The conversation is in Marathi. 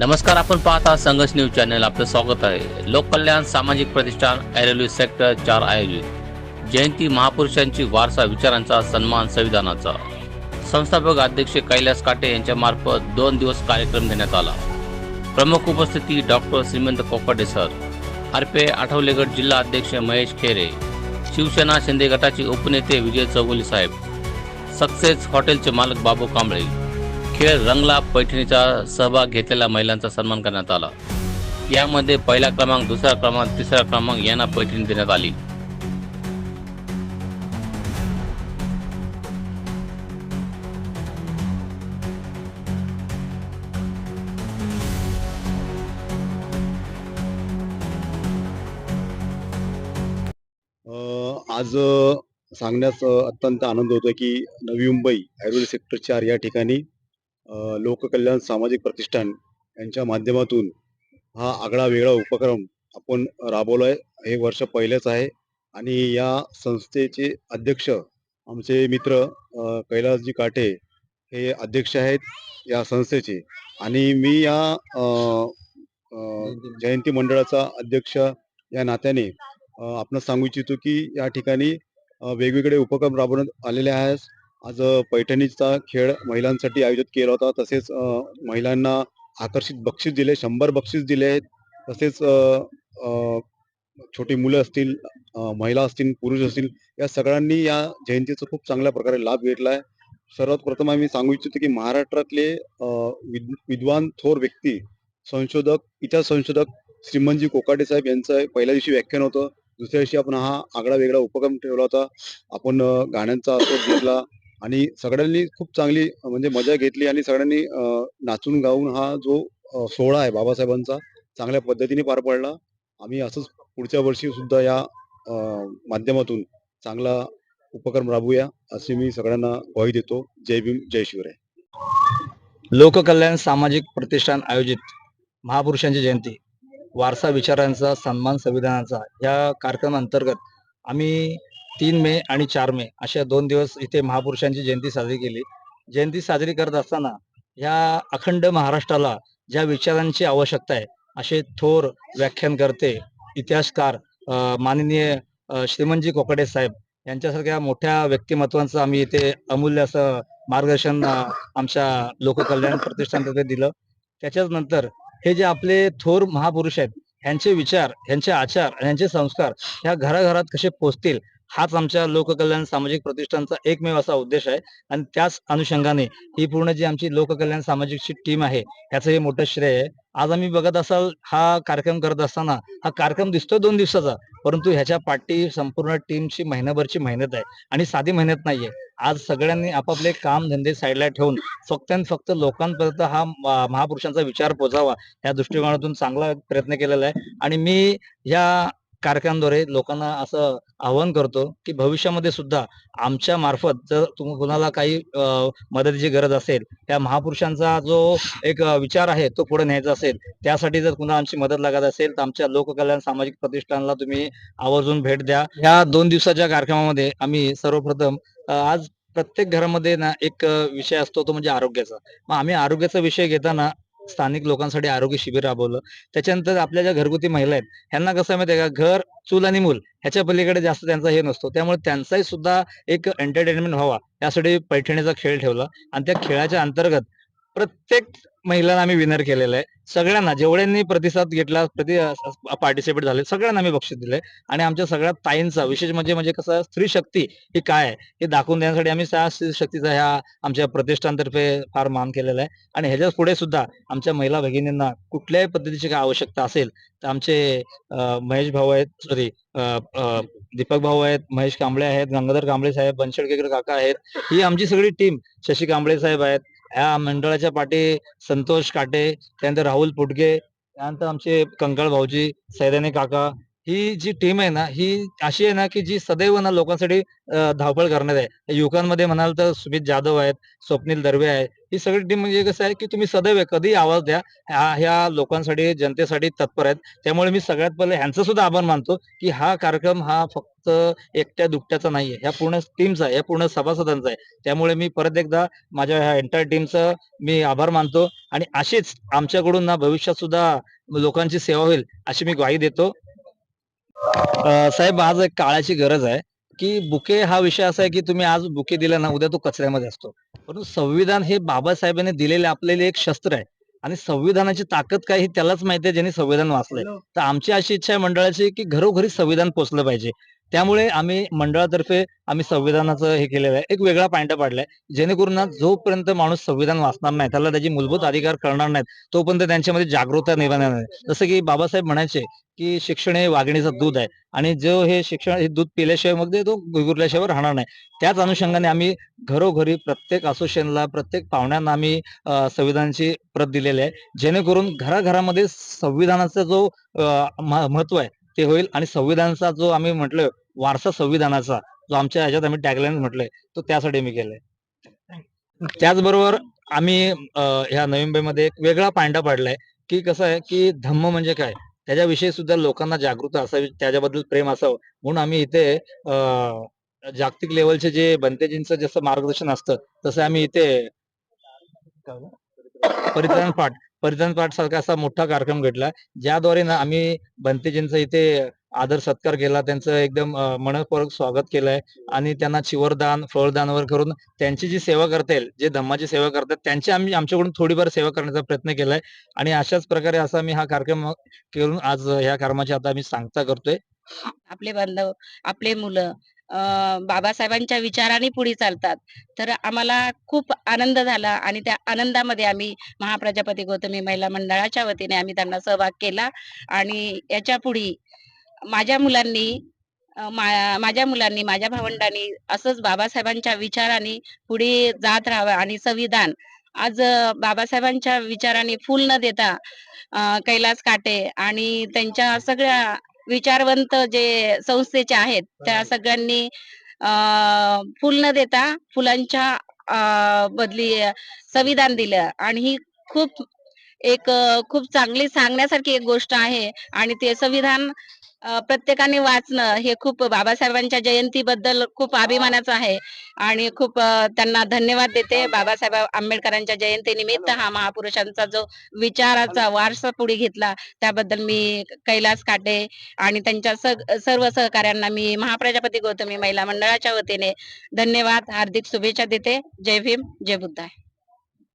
नमस्कार आपण पाहता संघर्ष न्यूज चॅनल. आपलं स्वागत आहे. लोककल्याण सामाजिक प्रतिष्ठान ऐरोली सेक्टर चार आयोजित. जयंती महापुरुषांची वारसा विचारांचा सन्मान संविधानाचा. संस्थापक अध्यक्ष कैलास काटे यांच्या मार्फत दोन दिवस कार्यक्रम घेण्यात आला. प्रमुख उपस्थिती डॉक्टर श्रीमंत कोकाटे सर. आरपे आठवलेगड जिल्हा अध्यक्ष महेश खेरे. शिवसेना शिंदे गटाचे उपनेते विजय चौगुले साहेब. सक्सेस हॉटेलचे मालक बाबू कांबळे. खेळ रंगला पैठणीचा सहभाग घेतलेल्या महिलांचा सन्मान करण्यात आला. यामध्ये पहिला क्रमांक दुसरा क्रमांक तिसरा क्रमांक यांना पैठणी देण्यात आली. आज सांगण्यास अत्यंत आनंद होतो की नवी मुंबई ऐरोली सेक्टर चार या ठिकाणी लोककल्याण सामाजिक प्रतिष्ठान यांच्या माध्यमातून हा आगळा वेगळा उपक्रम आपण राबवलाय. हे वर्ष पहिलेच आहे आणि या संस्थेचे अध्यक्ष आमचे मित्र कैलासजी काटे हे अध्यक्ष आहेत या संस्थेचे. आणि मी या जयंती मंडळाचा अध्यक्ष या नात्याने आपण सांगू इच्छितो की या ठिकाणी वेगवेगळे उपक्रम राबवण्यात आलेले आहेत. आज पैठणीचा खेळ महिलांसाठी आयोजित केला होता. तसेच महिलांना आकर्षित बक्षीस दिले शंभर बक्षीस दिले. तसेच छोटी मुलं असतील महिला असतील पुरुष असतील या सगळ्यांनी या जयंतीचा खूप चांगल्या प्रकारे लाभ घेतला आहे. सर्वात प्रथम आम्ही सांगू इच्छितो की महाराष्ट्रातले विद- विद्वान थोर व्यक्ती संशोधक इतिहास संशोधक श्रीमंतजी कोकाटे साहेब यांचं पहिल्या दिवशी व्याख्यान होतं. दुसऱ्या दिवशी आपण हा आगळा वेगळा उपक्रम ठेवला होता. आपण गाण्यांचा आस्वाद घेतला. आणि सगळ्यांनी खूप चांगली म्हणजे मजा घेतली आणि सगळ्यांनी नाचून गाऊन हा जो सोहळा आहे बाबासाहेबांचा चांगल्या पद्धतीने पार पडला. आम्ही असंच पुढच्या वर्षी सुद्धा या माध्यमातून चांगला उपक्रम राबवूया असे मी सगळ्यांना ग्वाही देतो. जय भीम जय शिवराय. लोककल्याण सामाजिक प्रतिष्ठान आयोजित महापुरुषांची जयंती वारसा विचारांचा सन्मान संविधानाचा या कार्यक्रमांतर्गत आम्ही तीन मे आणि चार मे अशा दोन दिवस इथे महापुरुषांची जयंती साजरी केली. जयंती साजरी करत असताना ह्या अखंड महाराष्ट्राला ज्या विचारांची आवश्यकता आहे असे थोर व्याख्यानकर्ते इतिहासकार माननीय श्रीमंतजी कोकडे साहेब यांच्यासारख्या मोठ्या व्यक्तिमत्वांचं आम्ही इथे अमूल्य असं मार्गदर्शन आमच्या लोककल्याण प्रतिष्ठानतर्फे दिलं. त्याच्याच नंतर हे जे आपले थोर महापुरुष आहेत ह्यांचे विचार ह्यांचे आचार ह्यांचे संस्कार ह्या घराघरात कसे पोचतील हाच आमच्या लोककल्याण सामाजिक प्रतिष्ठानचा एकमेव असा उद्देश आहे. आणि त्याच अनुषंगाने ही पूर्ण जी आमची लोककल्याण सामाजिकची टीम आहे ह्याचं हे मोठं श्रेय आहे. आज आम्ही बघत असाल हा कार्यक्रम करत असताना हा कार्यक्रम दिसतोय दोन दिवसाचा परंतु ह्याच्या पाठी संपूर्ण टीमची महिनाभरची मेहनत आहे आणि साधी मेहनत नाहीये आज सगळ्यांनी आपापले काम धंदे साईडला ठेवून फक्त आणि फक्त लोकांपर्यंत हा महापुरुषांचा विचार पोचावा या दृष्टिकोनातून चांगला प्रयत्न केलेला आहे. आणि मी या कार्यक्रमाद्वारे लोकांना असं आवाहन करतो की भविष्यामध्ये सुद्धा आमच्या मार्फत जर तुम्ही कुणाला काही मदतीची गरज असेल त्या महापुरुषांचा जो एक विचार आहे तो पुढे न्यायचा असेल त्यासाठी जर कुणाला आमची मदत लागत असेल तर आमच्या लोककल्याण सामाजिक प्रतिष्ठानला तुम्ही आवर्जून भेट द्या. या दोन दिवसाच्या कार्यक्रमामध्ये आम्ही सर्वप्रथम आज प्रत्येक घरामध्ये ना एक विषय असतो तो म्हणजे आरोग्याचा. मग आम्ही आरोग्याचा विषय घेताना स्थानिक लोकांसाठी आरोग्य शिबिर राबवलं. त्याच्यानंतर आपल्या ज्या घरगुती महिला आहेत ह्यांना कसं आहे माहिती आहे का? घर चूल आणि मूल ह्याच्या पलीकडे जास्त त्यांचा हे नसतो. त्यामुळे त्यांचाही सुद्धा एक एंटरटेनमेंट व्हावा. यासाठी पैठणीचा खेळ ठेवला. आणि त्या खेळाच्या अंतर्गत प्रत्येक महिलांना आम्ही विनर केलेलं आहे. सगळ्यांना जेवढ्यांनी प्रतिसाद घेतला प्रति पार्टिसिपेट झाले सगळ्यांना आम्ही बक्षीस दिले आणि आमच्या सगळ्या ताईंचा विशेष म्हणजे म्हणजे कसं स्त्री शक्ती ही काय आहे हे दाखवून देण्यासाठी आम्ही त्या स्त्री शक्तीचा ह्या आमच्या प्रतिष्ठानतर्फे फार मान केलेला आहे. आणि ह्याच्या पुढे सुद्धा आमच्या महिला भगिनींना कुठल्याही पद्धतीची काय आवश्यकता असेल तर आमचे महेश भाऊ आहेत सॉरी दीपक भाऊ आहेत महेश कांबळे आहेत गंगाधर कांबळे साहेब बनशेडकेकर काका आहेत ही आमची सगळी टीम शशी कांबळे साहेब आहेत या मंडळाच्या पाठी संतोष काटे त्यानंतर राहुल पुटगे त्यानंतर आमचे कंकाळ भाऊजी सैराने काका ही जी टीम आहे ना ही अशी आहे ना की जी सदैव ना लोकांसाठी धावपळ करण्यात आहे. युवकांमध्ये म्हणाल तर सुमित जाधव आहेत स्वप्नील दर्वे आहे. ही सगळी टीम म्हणजे कसं आहे की तुम्ही सदैव आहे, आवाज द्या. ह्या लोकांसाठी जनतेसाठी तत्पर आहेत. त्यामुळे मी सगळ्यात पहिले ह्यांचं सुद्धा आभार मानतो की हा कार्यक्रम हा फक्त एकट्या दुकट्याचा नाहीये. ह्या पूर्ण टीमचा आहे या पूर्ण सभासदांचा आहे. त्यामुळे मी परत एकदा माझ्या ह्या एंटायर टीमचं मी आभार मानतो. आणि अशीच आमच्याकडून ना भविष्यात सुद्धा लोकांची सेवा होईल अशी मी ग्वाही देतो. साहेब आज एक काळाची गरज आहे की बुके हा विषय असा आहे की तुम्ही आज बुके दिला ना उद्या तो कचऱ्यामध्ये असतो. परंतु संविधान हे बाबासाहेबांनी दिलेले आपल्याला एक शस्त्र आहे आणि संविधानाची ताकद काय ही त्यालाच माहिती आहे ज्यांनी संविधान वाचलंय. तर आमची अशी इच्छा आहे मंडळाची की घरोघरी संविधान पोहोचलं पाहिजे. त्यामुळे आम्ही मंडळातर्फे आम्ही संविधानाचं हे केलेलं आहे. एक वेगळा पॉइंट पाडलाय. जेणेकरून जोपर्यंत माणूस संविधान वाचणार नाही त्याला त्याची मूलभूत अधिकार कळणार नाहीत तोपर्यंत त्यांच्यामध्ये जागरूकता निर्माण येणार नाही. जसं की बाबासाहेब म्हणायचे की शिक्षण हे वाघिणीचं दूध आहे आणि जो हे शिक्षण हे दूध पिल्याशिवाय मग ते गुरगुरल्याशिवाय राहणार नाही. त्याच अनुषंगाने आम्ही घरोघरी प्रत्येक असोसिएशनला प्रत्येक पाहुण्यांना आम्ही संविधानाची प्रत दिलेली आहे. जेणेकरून घराघरामध्ये संविधानाचा जो महत्त्व आहे ते होईल. आणि संविधानाचा जो आम्ही म्हटलं वारसा संविधानाचा जो आमच्या ह्याच्यात आम्ही टॅगलाईन म्हटलंय तो त्यासाठी मी केलंय. त्याचबरोबर आम्ही ह्या नवी मुंबईमध्ये एक वेगळा पांडा पाडलाय की कसं आहे की धम्म म्हणजे काय? त्याच्याविषयी सुद्धा लोकांना जागृत असावी त्याच्याबद्दल प्रेम असावं. म्हणून आम्ही इथे जागतिक लेवलचे जे बनतेजींचं जसं मार्गदर्शन असतं तसं आम्ही इथे परित्राण पाठ परिधान पाठ सारखा असा मोठा कार्यक्रम घडला. ज्याद्वारे ना आम्ही बनतेजींचं इथे आदर सत्कार केला त्यांचं एकदम मनपूर्वक स्वागत केलंय आणि त्यांना चिवरदान फळदान वगैरे करून त्यांची जी सेवा करता येईल जे धम्माची सेवा करतात त्यांची आम्ही आमच्याकडून थोडीफार सेवा करण्याचा प्रयत्न केलाय. आणि अशाच प्रकारे असा मी हा कार्यक्रम करून आज ह्या कार्यक्रमाची आता आम्ही सांगता करतोय. आपले बांधव आपले मुलं बाबासाहेबांच्या विचाराने पुढे चालतात. तर आम्हाला खूप आनंद झाला आणि त्या आनंदामध्ये आम्ही महाप्रजापती गौतमी महिला मंडळाच्या वतीने आम्ही त्यांना सहभाग केला आणि याच्यापुढे माझ्या मुलांनी मा- माझ्या मुलांनी माझ्या भावंडांनी असंच बाबासाहेबांच्या विचाराने पुढे जात राहावं आणि संविधान. आज बाबासाहेबांच्या विचाराने फुल न देता कैलास काटे आणि त्यांच्या सगळ्या विचारवंत जे संस्थेचे आहेत त्या सगळ्यांनी अं, फुल न देता फुलांच्या अं, बदली संविधान दिलं. आणि ही खूप एक खूप चांगली सांगण्यासारखी एक गोष्ट आहे. आणि ते संविधान प्रत्येकाने वाचणं हे खूप बाबासाहेबांच्या जयंतीबद्दल खूप अभिमानाचं आहे. आणि खूप त्यांना धन्यवाद देते बाबासाहेब आंबेडकरांच्या जयंतीनिमित्त हा महापुरुषांचा जो विचाराचा वारसा पुढे घेतला त्याबद्दल मी कैलास काटे आणि त्यांच्या सर्व सहकाऱ्यांना मी महाप्रजापती गौतमी महिला मंडळाच्या वतीने धन्यवाद हार्दिक शुभेच्छा देते. जय भीम जय बुद्ध